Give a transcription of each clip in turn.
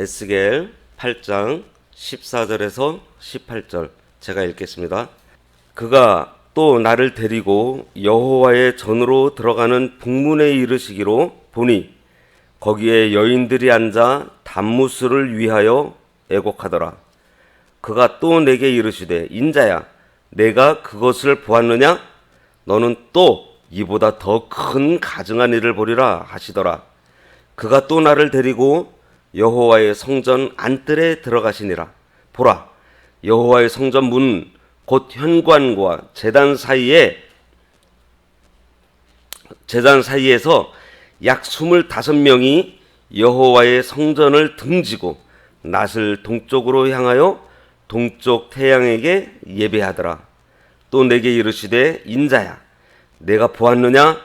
에스겔 8장 14절에서 18절 제가 읽겠습니다. 그가 또 나를 데리고 여호와의 전으로 들어가는 북문에 이르시기로 보니 거기에 여인들이 앉아 단무스를 위하여 애곡하더라. 그가 또 내게 이르시되 인자야 내가 그것을 보았느냐 너는 또 이보다 더 큰 가증한 일을 보리라 하시더라. 그가 또 나를 데리고 여호와의 성전 안뜰에 들어가시니라. 보라, 여호와의 성전 문 곧 현관과 제단 사이에 제단 사이에서 약 스물다섯 명이 여호와의 성전을 등지고 낫을 동쪽으로 향하여 동쪽 태양에게 예배하더라. 또 내게 이르시되 인자야, 내가 보았느냐?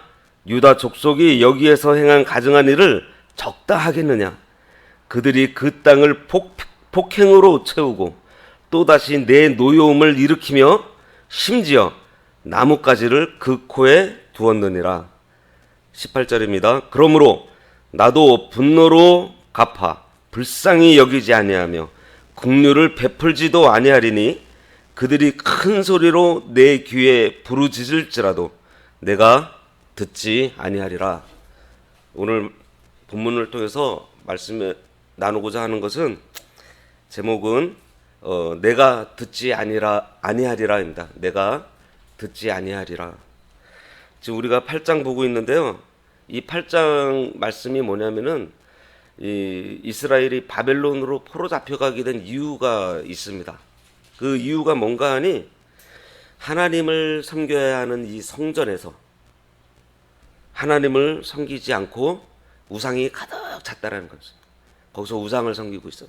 유다 족속이 여기에서 행한 가증한 일을 적다 하겠느냐? 그들이 그 땅을 폭, 폭행으로 채우고 또다시 내 노여움을 일으키며 심지어 나뭇가지를 그 코에 두었느니라. 18절입니다. 그러므로 나도 분노로 갚아 불쌍히 여기지 아니하며 국류를 베풀지도 아니하리니 그들이 큰 소리로 내 귀에 부르짖을지라도 내가 듣지 아니하리라. 오늘 본문을 통해서 말씀을 나누고자 하는 것은 제목은 어, 내가 듣지 아니라 아니하리라입니다. 내가 듣지 아니하리라. 지금 우리가 8장 보고 있는데요. 이 8장 말씀이 뭐냐면은 이 이스라엘이 바벨론으로 포로 잡혀가게 된 이유가 있습니다. 그 이유가 뭔가 하니 하나님을 섬겨야 하는 이 성전에서 하나님을 섬기지 않고 우상이 가득 찼다라는 거죠. 거기서 우상을 섬기고 있어.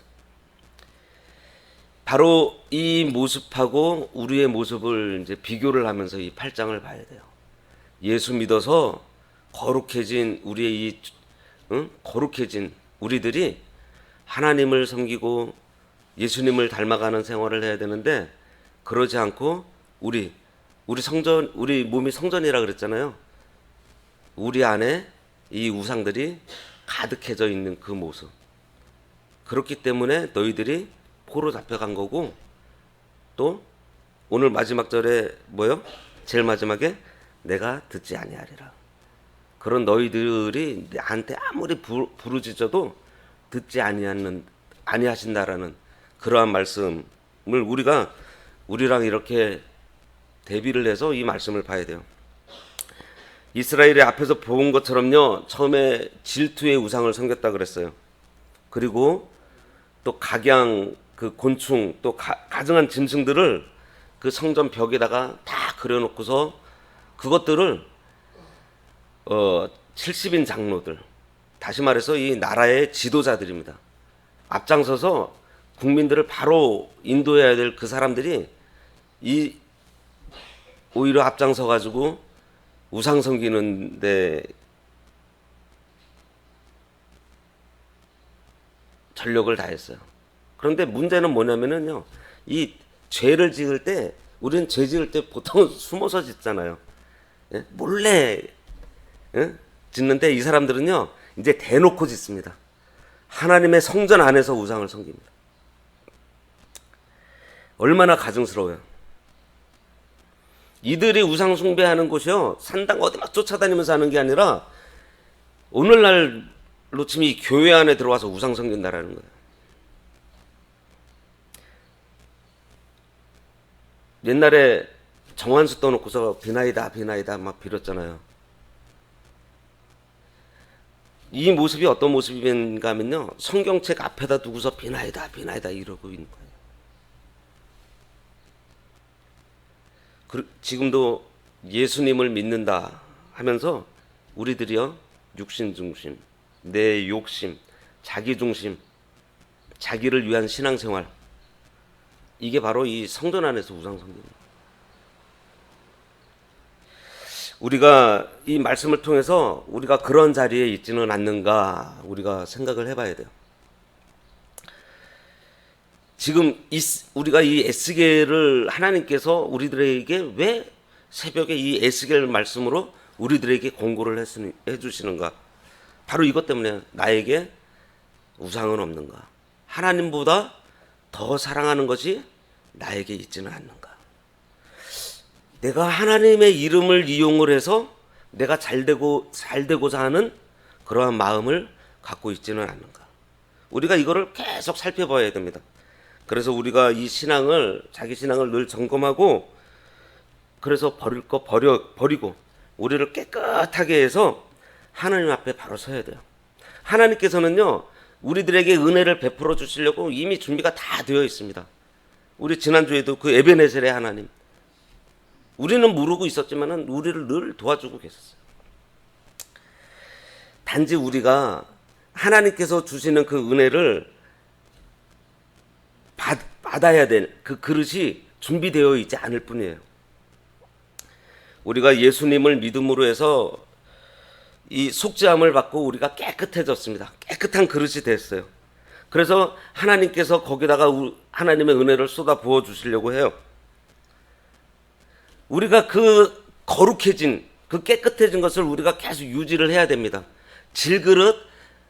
바로 이 모습하고 우리의 모습을 이제 비교를 하면서 이 8장을 봐야 돼요. 예수 믿어서 거룩해진 우리의 이 응? 거룩해진 우리들이 하나님을 섬기고 예수님을 닮아가는 생활을 해야 되는데 그러지 않고 우리 우리 성전 우리 몸이 성전이라 그랬잖아요. 우리 안에 이 우상들이 가득해져 있는 그 모습. 그렇기 때문에 너희들이 포로 잡혀간 거고 또 오늘 마지막 절에 뭐요? 제일 마지막에 내가 듣지 아니하리라. 그런 너희들이 나한테 아무리 부, 부르짖어도 듣지 아니하는 아니하신다라는 그러한 말씀을 우리가 우리랑 이렇게 대비를 해서 이 말씀을 봐야 돼요. 이스라엘의 앞에서 본 것처럼요. 처음에 질투의 우상을 섬겼다 그랬어요. 그리고 또 각양 그 곤충 또 가, 가증한 짐승들을 그 성전 벽에다가 다 그려놓고서 그것들을 어 70인 장로들 다시 말해서 이 나라의 지도자들입니다. 앞장서서 국민들을 바로 인도해야 될 그 사람들이 이 오히려 앞장서 가지고 우상 섬기는 데 전력을 다했어요. 그런데 문제는 뭐냐면은요, 이 죄를 지을 때 우리는 죄 지을 때 보통 숨어서 짓잖아요. 예? 몰래 예? 짓는데 이 사람들은요 이제 대놓고 짓습니다. 하나님의 성전 안에서 우상을 섬깁니다. 얼마나 가증스러워요. 이들이 우상 숭배하는 곳이요 산당 어디 막 쫓아다니면서 하는 게 아니라 오늘날 로 치면 이 교회 안에 들어와서 우상 섬긴다라는 거예요. 옛날에 정한수 떠놓고서 비나이다 비나이다 막 빌었잖아요. 이 모습이 어떤 모습인가 하면요. 성경책 앞에다 두고서 비나이다 비나이다 이러고 있는 거예요. 그, 지금도 예수님을 믿는다 하면서 우리들이요. 육신 중심, 내 욕심, 자기 중심, 자기를 위한 신앙생활 이게 바로 이 성전 안에서 우상 성입니다 우리가 이 말씀을 통해서 우리가 그런 자리에 있지는 않는가 우리가 생각을 해봐야 돼요. 지금 이, 우리가 이 에스겔을 하나님께서 우리들에게 왜 새벽에 이 에스겔 말씀으로 우리들에게 공고를 해주시는가? 바로 이것 때문에 나에게 우상은 없는가? 하나님보다 더 사랑하는 것이 나에게 있지는 않는가? 내가 하나님의 이름을 이용을 해서 내가 잘 되고 잘 되고자 하는 그러한 마음을 갖고 있지는 않는가? 우리가 이거를 계속 살펴봐야 됩니다. 그래서 우리가 이 신앙을 자기 신앙을 늘 점검하고 그래서 버릴 거 버려 버리고 우리를 깨끗하게 해서 하나님 앞에 바로 서야 돼요. 하나님께서는요 우리들에게 은혜를 베풀어 주시려고 이미 준비가 다 되어 있습니다. 우리 지난주에도 그 에베네셀의 하나님 우리는 모르고 있었지만은 우리를 늘 도와주고 계셨어요. 단지 우리가 하나님께서 주시는 그 은혜를 받, 받아야 될 그 그릇이 준비되어 있지 않을 뿐이에요. 우리가 예수님을 믿음으로 해서 이 속죄함을 받고 우리가 깨끗해졌습니다. 깨끗한 그릇이 됐어요. 그래서 하나님께서 거기다가 우- 하나님의 은혜를 쏟아 부어 주시려고 해요. 우리가 그 거룩해진 그 깨끗해진 것을 우리가 계속 유지를 해야 됩니다. 질그릇,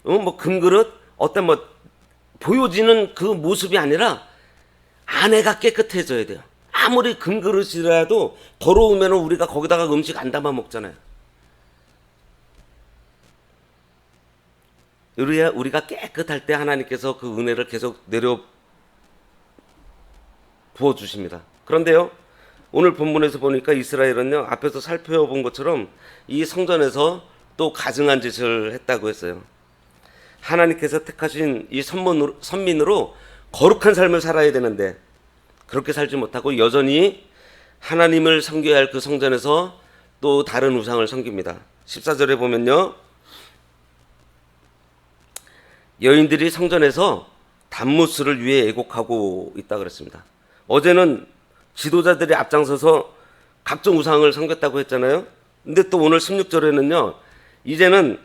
어, 뭐 금그릇, 어떤 뭐 보여지는 그 모습이 아니라 안에가 깨끗해져야 돼요. 아무리 금그릇이라도 더러우면 우리가 거기다가 음식 안 담아 먹잖아요. 우리가 우리가 깨끗할 때 하나님께서 그 은혜를 계속 내려 부어 주십니다. 그런데요. 오늘 본문에서 보니까 이스라엘은요. 앞에서 살펴본 것처럼 이 성전에서 또 가증한 짓을 했다고 했어요. 하나님께서 택하신 이 선문으로, 선민으로 거룩한 삶을 살아야 되는데 그렇게 살지 못하고 여전히 하나님을 섬겨야 할 그 성전에서 또 다른 우상을 섬깁니다. 14절에 보면요. 여인들이 성전에서 단무스를 위해 애곡하고 있다 그랬습니다. 어제는 지도자들이 앞장서서 각종 우상을 섬겼다고 했잖아요. 근데 또 오늘 16절에는요. 이제는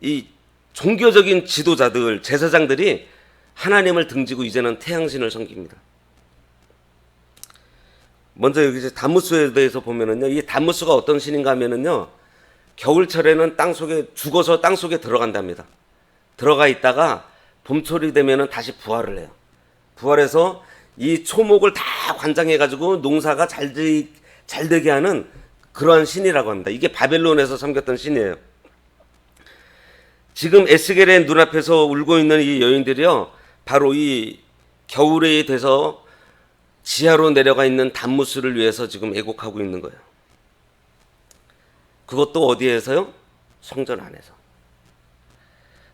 이 종교적인 지도자들, 제사장들이 하나님을 등지고 이제는 태양신을 섬깁니다. 먼저 여기 이제 단무스에 대해서 보면은요. 이 단무스가 어떤 신인가 하면은요. 겨울철에는 땅 속에 죽어서 땅 속에 들어간답니다. 들어가 있다가 봄철이 되면은 다시 부활을 해요. 부활해서 이 초목을 다 관장해 가지고 농사가 잘, 되, 잘 되게 하는 그러한 신이라고 합니다. 이게 바벨론에서 섬겼던 신이에요. 지금 에스겔의 눈앞에서 울고 있는 이 여인들이요. 바로 이 겨울에 돼서 지하로 내려가 있는 단무스를 위해서 지금 애곡하고 있는 거예요. 그것도 어디에서요? 성전 안에서.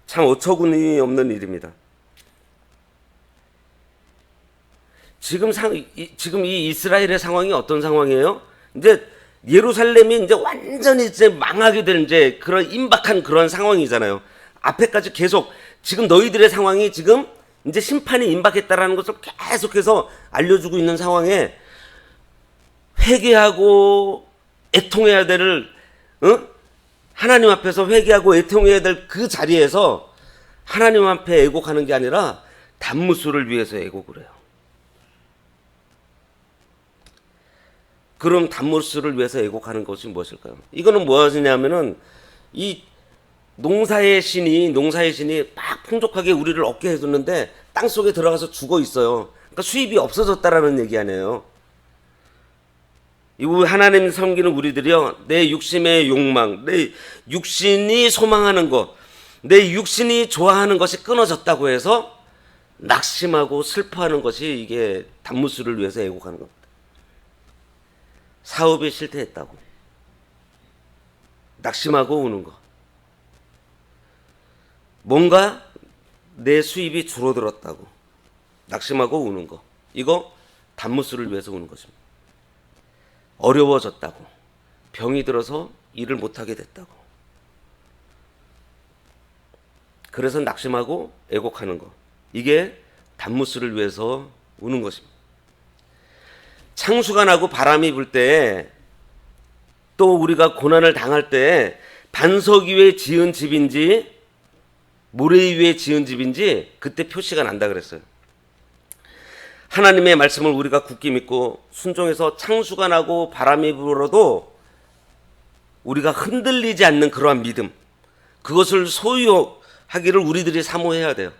참 어처구니 없는 일입니다. 지금 상 이, 지금 이 이스라엘의 상황이 어떤 상황이에요? 이제 예루살렘이 이제 완전히 이제 망하게 될 이제 그런 임박한 그런 상황이잖아요. 앞에까지 계속 지금 너희들의 상황이 지금 이제 심판이 임박했다라는 것을 계속해서 알려주고 있는 상황에 회개하고 애통해야 될 어? 하나님 앞에서 회개하고 애통해야 될 그 자리에서 하나님 앞에 애곡하는 게 아니라 단무수를 위해서 애곡을 해요. 그럼 단무수를 위해서 애곡하는 것이 무엇일까요? 이거는 무엇이냐면은 이 농사의 신이 농사의 신이 막 풍족하게 우리를 얻게 해줬는데 땅 속에 들어가서 죽어 있어요. 그러니까 수입이 없어졌다라는 얘기 아니에요. 이 하나님 섬기는 우리들이요 내 육신의 욕망, 내 육신이 소망하는 것, 내 육신이 좋아하는 것이 끊어졌다고 해서 낙심하고 슬퍼하는 것이 이게 단무수를 위해서 애곡하는 겁니다. 사업이 실패했다고 낙심하고 우는 것. 뭔가 내 수입이 줄어들었다고 낙심하고 우는 거. 이거 단무수를 위해서 우는 것입니다. 어려워졌다고 병이 들어서 일을 못하게 됐다고 그래서 낙심하고 애곡하는 거 이게 단무스를 위해서 우는 것입니다. 창수가 나고 바람이 불 때 또 우리가 고난을 당할 때 반석 위에 지은 집인지 모래 위에 지은 집인지 그때 표시가 난다 그랬어요. 하나님의 말씀을 우리가 굳게 믿고 순종해서 창수가 나고 바람이 불어도 우리가 흔들리지 않는 그러한 믿음 그것을 소유하기를 우리들이 사모해야 돼요.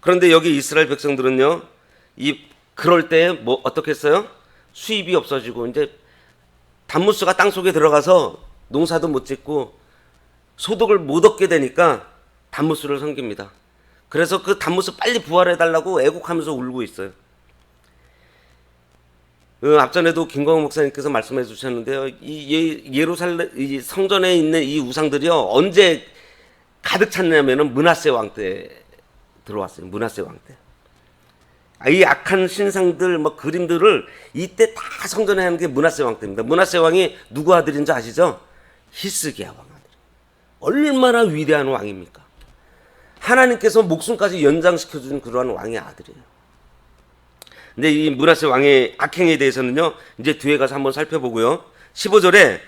그런데 여기 이스라엘 백성들은요, 이 그럴 때 뭐 어떻게 했어요? 수입이 없어지고 이제 단무스가 땅 속에 들어가서 농사도 못 짓고 소득을 못 얻게 되니까 단무스를 섬깁니다. 그래서 그 단무스 빨리 부활해 달라고 애곡하면서 울고 있어요. 그 앞전에도 김광호 목사님께서 말씀해 주셨는데요. 이 예, 예루살렘 이 성전에 있는 이 우상들이요 언제 가득 찼냐면은 문하세 왕 때 들어왔어요. 문하세 왕 때. 아, 이 악한 신상들 뭐 그림들을 이때 다 성전에 하는 게 문하세 왕 때입니다. 문하세 왕이 누구 아들인지 아시죠? 히스기야 왕 아들. 얼마나 위대한 왕입니까? 하나님께서 목숨까지 연장시켜 준 그러한 왕의 아들이에요. 근데 이 문하세 왕의 악행에 대해서는요. 이제 뒤에 가서 한번 살펴보고요. 15절에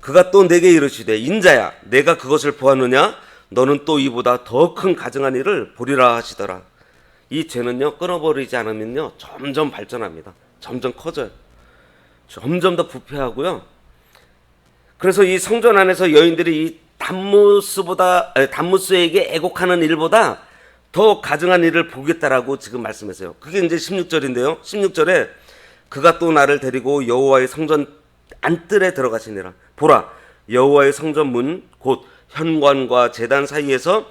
그가 또 내게 이르시되 인자야 내가 그것을 보았느냐 너는 또 이보다 더 큰 가증한 일을 보리라 하시더라. 이 죄는요 끊어버리지 않으면요 점점 발전합니다. 점점 커져요. 점점 더 부패하고요. 그래서 이 성전 안에서 여인들이 이 단무스보다 단무스에게 애곡하는 일보다 더 가증한 일을 보겠다라고 지금 말씀했어요. 그게 이제 16절인데요. 16절에 그가 또 나를 데리고 여호와의 성전 안뜰에 들어가시니라. 보라 여호와의 성전 문 곧 현관과 제단 사이에서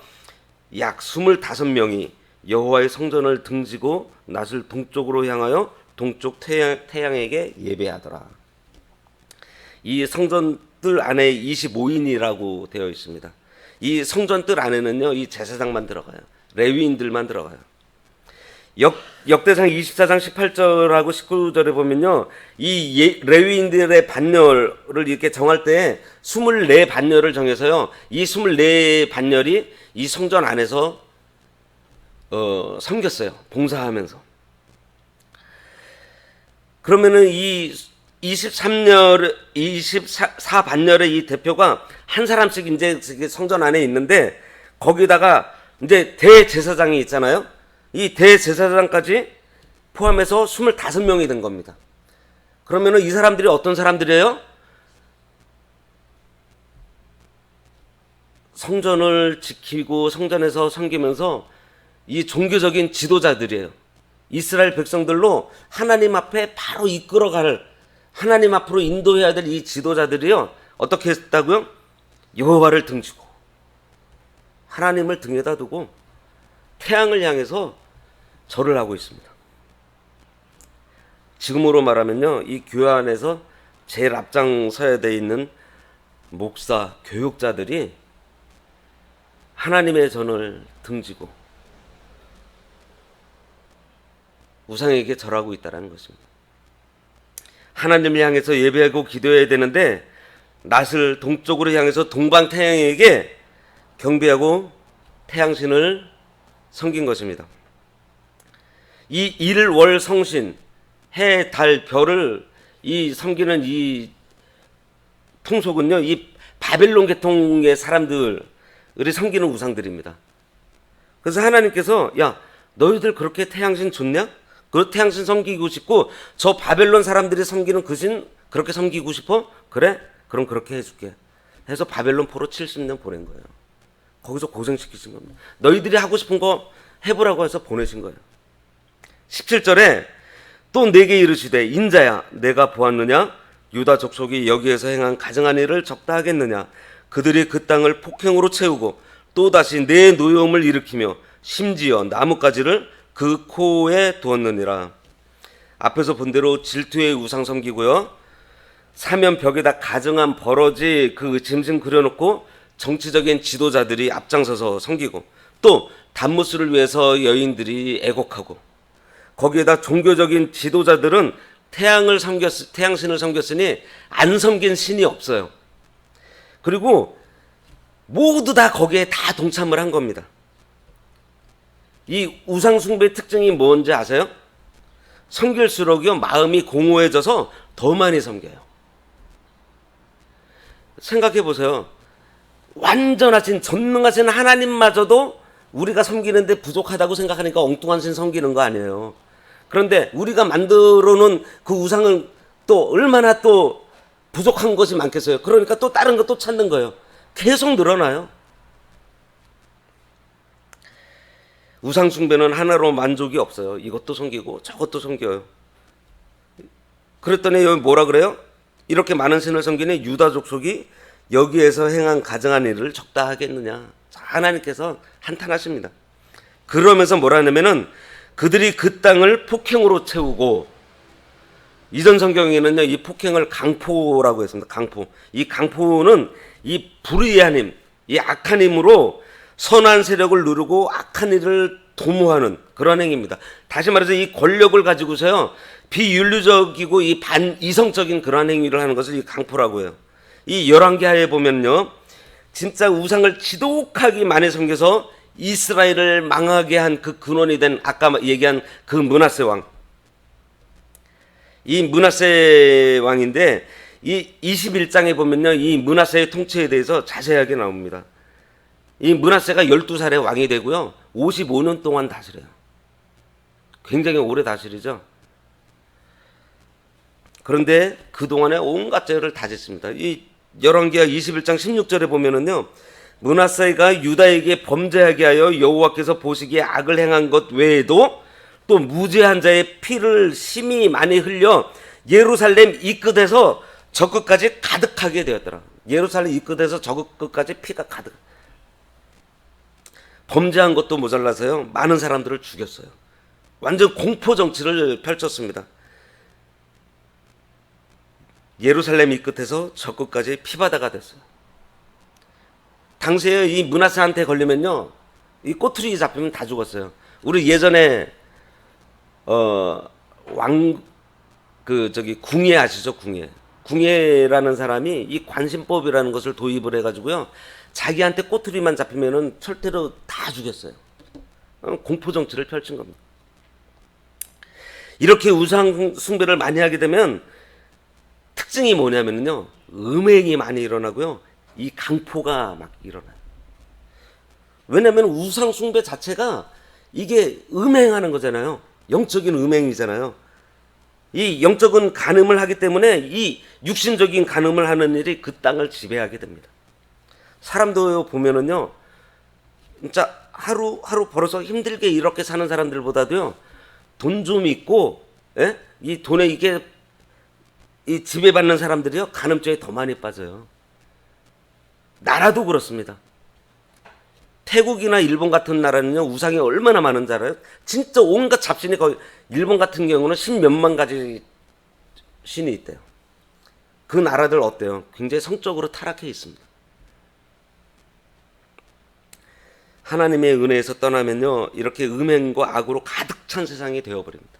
약 25명이 여호와의 성전을 등지고 낯을 동쪽으로 향하여 동쪽 태양, 태양에게 예배하더라. 이 성전 뜰 안에 25인이라고 되어 있습니다. 이 성전 뜰 안에는요, 이 제사장만 들어가요. 레위인들만 들어가요. 역, 역대상 24장 18절하고 19절에 보면요, 이 예, 레위인들의 반열을 이렇게 정할 때 24반열을 정해서요, 이 24반열이 이 성전 안에서 어, 섬겼어요. 봉사하면서. 그러면은 이 23열, 24반열의 이 대표가 한 사람씩 이제 성전 안에 있는데 거기다가 이제 대제사장이 있잖아요. 이 대제사장까지 포함해서 25명이 된 겁니다. 그러면은 이 사람들이 어떤 사람들이에요? 성전을 지키고 성전에서 섬기면서 이 종교적인 지도자들이에요. 이스라엘 백성들로 하나님 앞에 바로 이끌어갈 하나님 앞으로 인도해야 될 이 지도자들이요. 어떻게 했다고요? 여호와를 등지고 하나님을 등에다 두고 태양을 향해서 절을 하고 있습니다. 지금으로 말하면요. 이 교회 안에서 제일 앞장서야 돼 있는 목사, 교육자들이 하나님의 전을 등지고 우상에게 절하고 있다는 것입니다. 하나님을 향해서 예배하고 기도해야 되는데 낯을 동쪽으로 향해서 동방 태양에게 경배하고 태양신을 섬긴 것입니다. 이 일, 월, 성신, 해, 달, 별을 이 섬기는 이 통속은요, 이 바벨론 계통의 사람들이 섬기는 우상들입니다. 그래서 하나님께서 야 너희들 그렇게 태양신 좋냐? 그 태양신 섬기고 싶고 저 바벨론 사람들이 섬기는 그 신 그렇게 섬기고 싶어? 그래? 그럼 그렇게 해줄게. 해서 바벨론 포로 70년 보낸 거예요. 거기서 고생시키신 겁니다. 너희들이 하고 싶은 거 해보라고 해서 보내신 거예요. 17절에 또 내게 이르시되 인자야 내가 보았느냐 유다 족속이 여기에서 행한 가증한 일을 적다 하겠느냐 그들이 그 땅을 폭행으로 채우고 또 다시 내 노여움을 일으키며 심지어 나뭇가지를 그 코에 두었느니라 앞에서 본 대로 질투의 우상 섬기고요 사면 벽에다 가증한 버러지 그 짐승 그려놓고 정치적인 지도자들이 앞장서서 섬기고 또 단무스를 위해서 여인들이 애곡하고 거기에다 종교적인 지도자들은 태양을 섬겼 태양신을 섬겼으니 안 섬긴 신이 없어요. 그리고 모두 다 거기에 다 동참을 한 겁니다. 이 우상 숭배의 특징이 뭔지 아세요? 섬길수록요 마음이 공허해져서 더 많이 섬겨요. 생각해 보세요. 완전하신 전능하신 하나님마저도 우리가 섬기는데 부족하다고 생각하니까 엉뚱한 신 섬기는 거 아니에요. 그런데 우리가 만들어 놓은 그 우상은 또 얼마나 또 부족한 것이 많겠어요. 그러니까 또 다른 거또 찾는 거예요. 계속 늘어나요. 우상 숭배는 하나로 만족이 없어요. 이것도 섬기고 저것도 섬겨요. 그랬더니 여기 뭐라 그래요? 이렇게 많은 신을 섬기는 유다 족속이 여기에서 행한 가정한 일을 적다 하겠느냐? 자, 하나님께서 한탄하십니다. 그러면서 뭐라 하냐면은 그들이 그 땅을 폭행으로 채우고 이전 성경에는요 이 폭행을 강포라고 했습니다. 강포. 이 강포는 이 불의한 힘, 이 악한 힘으로 선한 세력을 누르고 악한 일을 도모하는 그런 행위입니다. 다시 말해서 이 권력을 가지고서요 비윤리적이고 이 반이성적인 그러한 행위를 하는 것을 이 강포라고 해요. 이 열왕기 하에 보면요 진짜 우상을 지독하게 많이 섬겨서 이스라엘을 망하게 한 그 근원이 된 아까 얘기한 그 문하세 왕. 이 문하세 왕인데 이 21장에 보면요. 이 문하세의 통치에 대해서 자세하게 나옵니다. 이 문하세가 12살에 왕이 되고요. 55년 동안 다스려요. 굉장히 오래 다스리죠. 그런데 그동안에 온갖 죄를 다 짓습니다. 이 열왕기하 21장 16절에 보면은요. 문하세가 유다에게 범죄하게 하여 여호와께서 보시기에 악을 행한 것 외에도 또 무죄한 자의 피를 심히 많이 흘려 예루살렘 이 끝에서 저 끝까지 가득하게 되었더라. 예루살렘 이 끝에서 저 끝까지 피가 가득. 범죄한 것도 모자라서요. 많은 사람들을 죽였어요. 완전 공포 정치를 펼쳤습니다. 예루살렘 이 끝에서 저 끝까지 피바다가 됐어요. 당시에 이 문하세한테 걸리면요, 이 꼬투리 잡히면 다 죽었어요. 우리 예전에 어 왕 그 저기 궁예 아시죠 궁예 궁예라는 사람이 이 관심법이라는 것을 도입을 해 가지고요 자기한테 꼬투리만 잡히면은 철퇴로 다 죽였어요. 어, 공포 정치를 펼친 겁니다. 이렇게 우상 숭배를 많이 하게 되면 특징이 뭐냐면요 음행이 많이 일어나고요 이 강포가 막 일어나요. 왜냐하면 우상 숭배 자체가 이게 음행하는 거잖아요. 영적인 음행이잖아요. 이 영적인 간음을 하기 때문에 이 육신적인 간음을 하는 일이 그 땅을 지배하게 됩니다. 사람도 보면은요, 진짜 하루 하루 벌어서 힘들게 이렇게 사는 사람들보다도요, 돈 좀 있고, 예? 이 돈에 이게 이 지배받는 사람들이요, 간음죄에 더 많이 빠져요. 나라도 그렇습니다. 태국이나 일본 같은 나라는요 우상이 얼마나 많은 줄 알아요? 진짜 온갖 잡신이 거의 일본 같은 경우는 십 몇만 가지 신이 있대요. 그 나라들 어때요? 굉장히 성적으로 타락해 있습니다. 하나님의 은혜에서 떠나면요 이렇게 음행과 악으로 가득 찬 세상이 되어버립니다.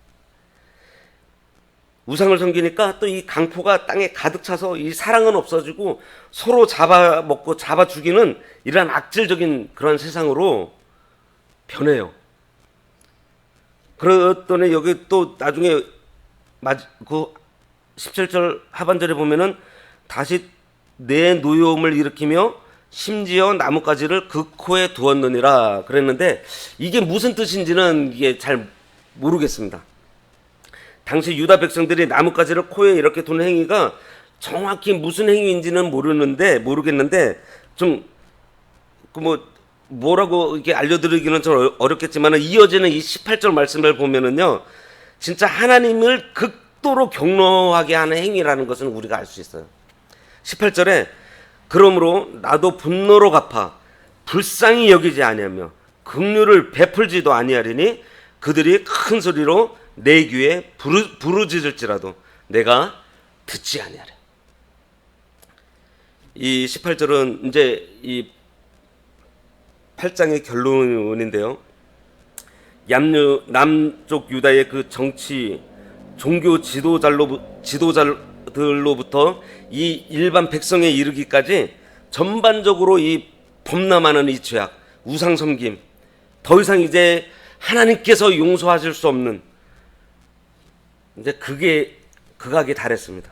우상을 섬기니까 또 이 강포가 땅에 가득 차서 이 사랑은 없어지고 서로 잡아먹고 잡아 죽이는 이러한 악질적인 그런 세상으로 변해요. 그랬더니 여기 또 나중에 그 17절 하반절에 보면은 다시 내 노여움을 일으키며 심지어 나뭇가지를 그 코에 두었느니라 그랬는데 이게 무슨 뜻인지는 이게 잘 모르겠습니다. 당시 유다 백성들이 나뭇가지를 코에 이렇게 두는 행위가 정확히 무슨 행위인지는 모르는데 모르겠는데 좀 그 뭐 뭐라고 이렇게 알려드리기는 좀 어렵겠지만 이어지는 이 18절 말씀을 보면은요 진짜 하나님을 극도로 경노하게 하는 행위라는 것은 우리가 알 수 있어요. 18절에 그러므로 나도 분노로 갚아 불쌍히 여기지 아니하며 긍휼을 베풀지도 아니하리니 그들이 큰 소리로 내 귀에 부르, 부르짖을지라도 내가 듣지 아니하리. 이 18절은 이제 이 8장의 결론인데요. 남쪽 유다의 그 정치 종교 지도자로 지도자 들로부터 이 일반 백성에 이르기까지 전반적으로 이 범람하는 이 죄악, 우상 섬김, 더 이상 이제 하나님께서 용서하실 수 없는 이제 그게 극악에 달했습니다.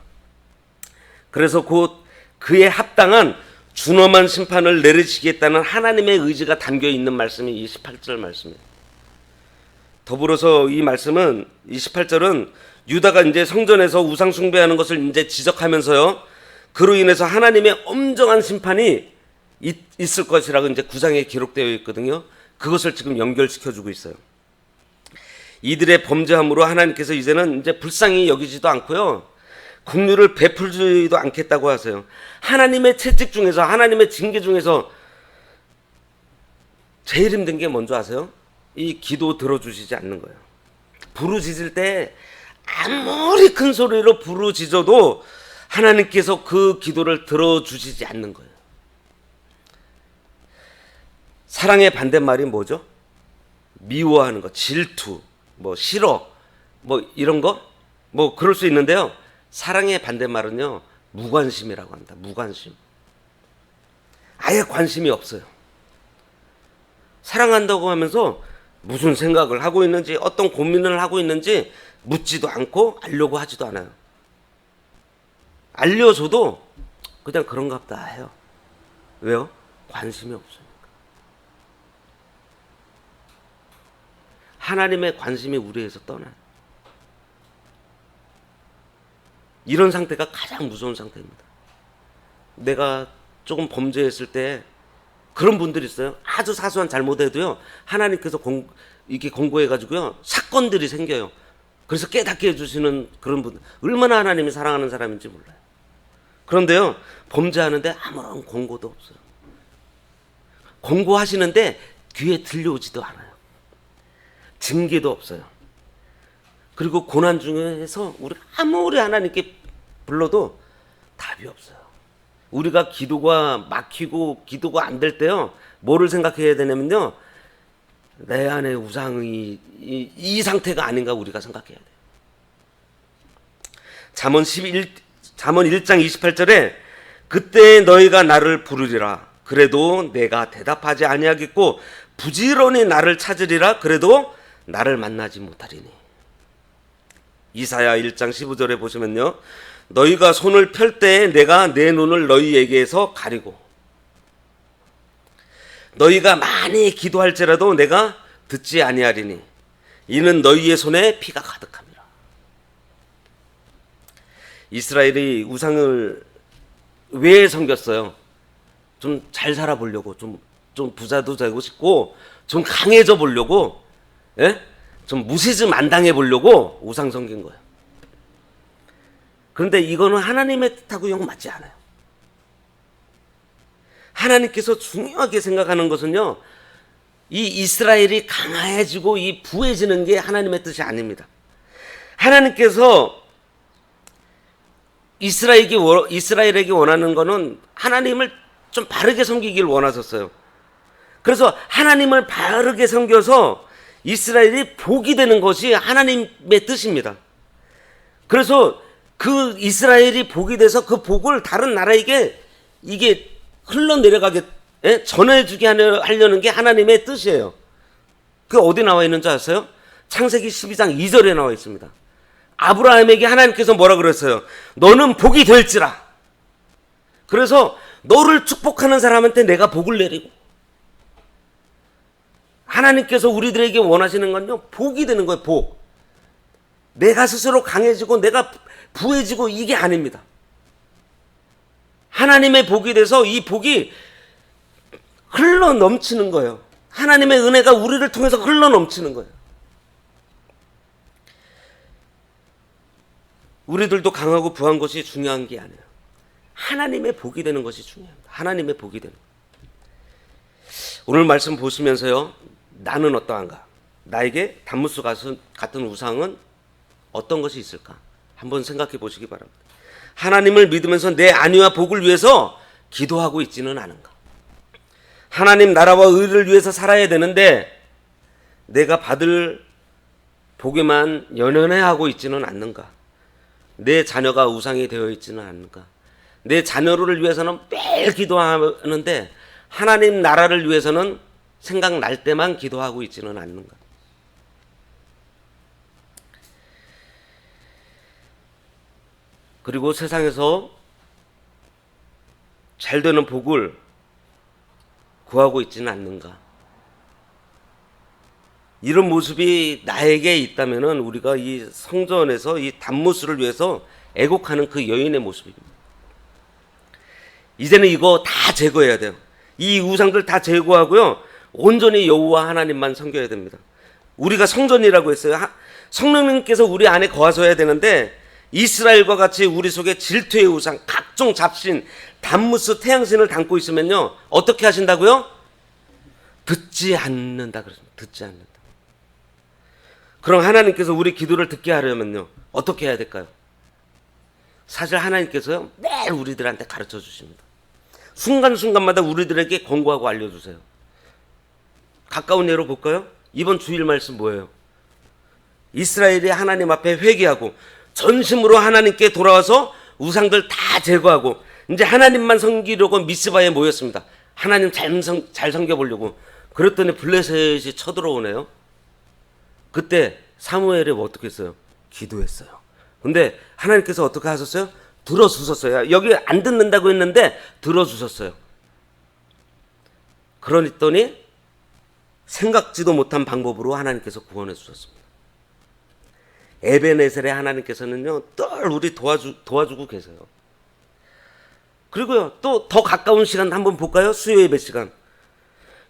그래서 곧 그에 합당한 준엄한 심판을 내리시겠다는 하나님의 의지가 담겨 있는 말씀이 이 18절 말씀이에요. 더불어서 이 말씀은 28절은 유다가 이제 성전에서 우상 숭배하는 것을 이제 지적하면서요. 그로 인해서 하나님의 엄정한 심판이 있, 을 것이라고 이제 구장에 기록되어 있거든요. 그것을 지금 연결시켜 주고 있어요. 이들의 범죄함으로 하나님께서 이제는 이제 불쌍히 여기지도 않고요. 국류를 베풀지도 않겠다고 하세요. 하나님의 채찍 중에서 하나님의 징계 중에서 제일 힘든 게 뭔지 아세요? 이 기도 들어주시지 않는 거예요. 부르짖을 때 아무리 큰 소리로 부르짖어도 하나님께서 그 기도를 들어주시지 않는 거예요. 사랑의 반대말이 뭐죠? 미워하는 거, 질투, 뭐 싫어, 뭐 이런 거, 뭐 그럴 수 있는데요. 사랑의 반대말은요, 무관심이라고 합니다. 무관심. 아예 관심이 없어요. 사랑한다고 하면서 무슨 생각을 하고 있는지, 어떤 고민을 하고 있는지 묻지도 않고 알려고 하지도 않아요. 알려줘도 그냥 그런갑다 해요. 왜요? 관심이 없어요. 하나님의 관심이 우리에서 떠나요. 이런 상태가 가장 무서운 상태입니다. 내가 조금 범죄했을 때 그런 분들이 있어요. 아주 사소한 잘못해도요. 하나님께서 공, 이렇게 공고해가지고요. 사건들이 생겨요. 그래서 깨닫게 해주시는 그런 분 얼마나 하나님이 사랑하는 사람인지 몰라요. 그런데요. 범죄하는데 아무런 공고도 없어요. 공고하시는데 귀에 들려오지도 않아요. 징계도 없어요. 그리고 고난 중에서 우리 아무리 하나님께 불러도 답이 없어요. 우리가 기도가 막히고 기도가 안 될 때요. 뭐를 생각해야 되냐면요. 내 안에 우상이 이, 이 상태가 아닌가 우리가 생각해야 돼요. 잠언 11 잠언 1장 28절에 그때 너희가 나를 부르리라. 그래도 내가 대답하지 아니하겠고 부지런히 나를 찾으리라. 그래도 나를 만나지 못하리니. 이사야 1장 15절에 보시면요. 너희가 손을 펼 때에 내가 내 눈을 너희에게서 가리고 너희가 많이 기도할지라도 내가 듣지 아니하리니 이는 너희의 손에 피가 가득함이라 이스라엘이 우상을 왜 섬겼어요? 좀 잘 살아보려고 좀, 좀 부자도 되고 싶고 좀 강해져 보려고 예? 좀 무시즘 안 당해 보려고 우상 섬긴 거예요. 그런데 이거는 하나님의 뜻하고 영 맞지 않아요. 하나님께서 중요하게 생각하는 것은요, 이 이스라엘이 강해지고 이 부해지는 게 하나님의 뜻이 아닙니다. 하나님께서 이스라엘에게, 원- 이스라엘에게 원하는 거는 하나님을 좀 바르게 섬기길 원하셨어요. 그래서 하나님을 바르게 섬겨서 이스라엘이 복이 되는 것이 하나님의 뜻입니다. 그래서 그 이스라엘이 복이 돼서 그 복을 다른 나라에게 이게 흘러내려가게 예? 전해주게 하려- 하려는 게 하나님의 뜻이에요. 그 어디 나와 있는 줄 아세요? 창세기 12장 2절에 나와 있습니다. 아브라함에게 하나님께서 뭐라 그랬어요? 너는 복이 될지라. 그래서 너를 축복하는 사람한테 내가 복을 내리고 하나님께서 우리들에게 원하시는 건요 복이 되는 거예요 복 내가 스스로 강해지고 내가 부해지고 이게 아닙니다 하나님의 복이 돼서 이 복이 흘러 넘치는 거예요 하나님의 은혜가 우리를 통해서 흘러 넘치는 거예요 우리들도 강하고 부한 것이 중요한 게 아니에요 하나님의 복이 되는 것이 중요합니다 하나님의 복이 되는 것. 오늘 말씀 보시면서요, 나는 어떠한가? 나에게 단무스 같은 우상은 어떤 것이 있을까? 한번 생각해 보시기 바랍니다. 하나님을 믿으면서 내 안위와 복을 위해서 기도하고 있지는 않은가? 하나님 나라와 의를 위해서 살아야 되는데 내가 받을 복에만 연연해 하고 있지는 않는가? 내 자녀가 우상이 되어 있지는 않는가? 내 자녀를 위해서는 매일 기도하는데 하나님 나라를 위해서는 생각날 때만 기도하고 있지는 않는가? 그리고 세상에서 잘 되는 복을 구하고 있지는 않는가? 이런 모습이 나에게 있다면은 우리가 이 성전에서 이 단무스를 위해서 애곡하는 그 여인의 모습입니다. 이제는 이거 다 제거해야 돼요. 이 우상들 다 제거하고요. 온전히 여호와 하나님만 섬겨야 됩니다. 우리가 성전이라고 했어요. 하- 성령님께서 우리 안에 거하셔야 되는데 이스라엘과 같이 우리 속에 질투의 우상, 각종 잡신, 단무스, 태양신을 담고 있으면요 어떻게 하신다고요? 듣지 않는다 그랬습니다. 듣지 않는다. 그럼 하나님께서 우리 기도를 듣게 하려면요 어떻게 해야 될까요? 사실 하나님께서요 매일 우리들한테 가르쳐 주십니다. 순간순간마다 우리들에게 권고하고 알려주세요. 가까운 예로 볼까요? 이번 주일 말씀 뭐예요? 이스라엘이 하나님 앞에 회개하고 전심으로 하나님께 돌아와서 우상들 다 제거하고 이제 하나님만 섬기려고 미스바에 모였습니다. 하나님 잘, 섬, 잘 섬겨보려고. 그랬더니 블레셋이 쳐들어오네요. 그때 사무엘이 뭐 어떻게 했어요? 기도했어요. 근데 하나님께서 어떻게 하셨어요? 들어주셨어요. 여기 안 듣는다고 했는데 들어주셨어요. 그러더니 생각지도 못한 방법으로 하나님께서 구원해 주셨습니다. 에베네셀의 하나님께서는요 늘 우리 도와주 도와주고 계세요. 그리고요 또 더 가까운 시간 한번 볼까요? 수요 예배 시간.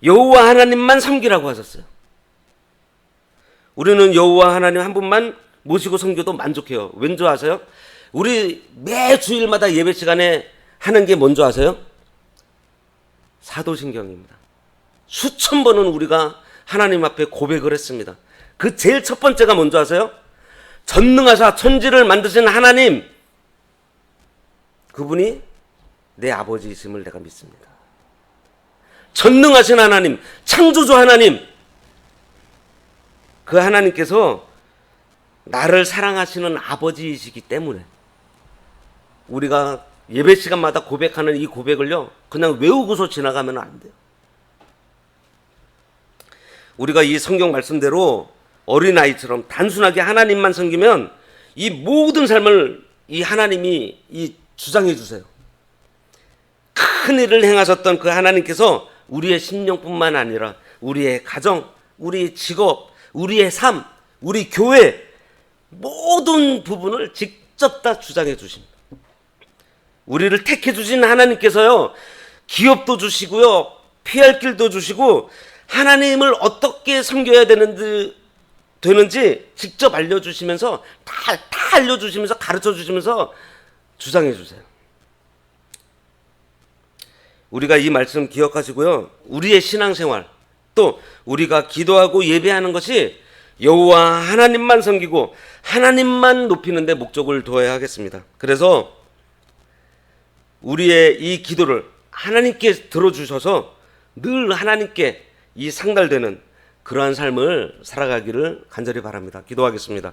여호와 하나님만 섬기라고 하셨어요. 우리는 여호와 하나님 한 분만 모시고 섬겨도 만족해요. 왠지 아세요? 우리 매 주일마다 예배 시간에 하는 게 뭔지 아세요? 사도신경입니다. 수천 번은 우리가 하나님 앞에 고백을 했습니다. 그 제일 첫 번째가 뭔지 아세요? 전능하사 천지를 만드신 하나님 그분이 내 아버지이심을 내가 믿습니다. 전능하신 하나님, 창조주 하나님 그 하나님께서 나를 사랑하시는 아버지이시기 때문에 우리가 예배 시간마다 고백하는 이 고백을요 그냥 외우고서 지나가면 안 돼요. 우리가 이 성경 말씀대로 어린아이처럼 단순하게 하나님만 섬기면 이 모든 삶을 이 하나님이 이 주장해 주세요. 큰 일을 행하셨던 그 하나님께서 우리의 심령뿐만 아니라 우리의 가정, 우리 직업, 우리의 삶, 우리 교회 모든 부분을 직접 다 주장해 주십니다. 우리를 택해 주신 하나님께서요. 기업도 주시고요. 피할 길도 주시고 하나님을 어떻게 섬겨야 되는지 되는지 직접 알려 주시면서 다, 다 알려 주시면서 가르쳐 주시면서 주장해 주세요. 우리가 이 말씀 기억하시고요. 우리의 신앙생활 또 우리가 기도하고 예배하는 것이 여호와 하나님만 섬기고 하나님만 높이는 데 목적을 두어야 하겠습니다. 그래서 우리의 이 기도를 하나님께 들어주셔서 늘 하나님께 이 상달되는 그러한 삶을 살아가기를 간절히 바랍니다. 기도하겠습니다.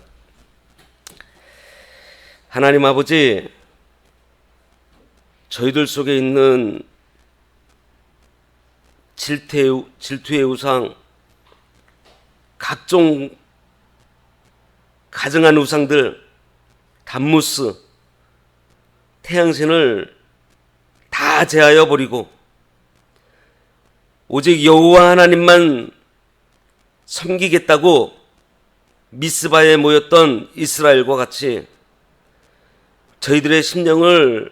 하나님 아버지, 저희들 속에 있는 질투의, 질투의 우상, 각종 가증한 우상들, 단무스, 태양신을 다 제하여 버리고 오직 여호와 하나님만 섬기겠다고 미스바에 모였던 이스라엘과 같이 저희들의 심령을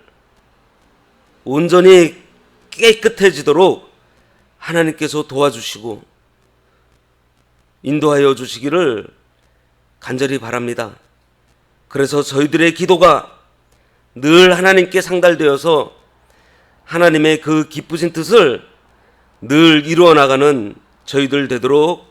온전히 깨끗해지도록 하나님께서 도와주시고 인도하여 주시기를 간절히 바랍니다. 그래서 저희들의 기도가 늘 하나님께 상달되어서 하나님의 그 기쁘신 뜻을 늘 이루어 나가는 저희들 되도록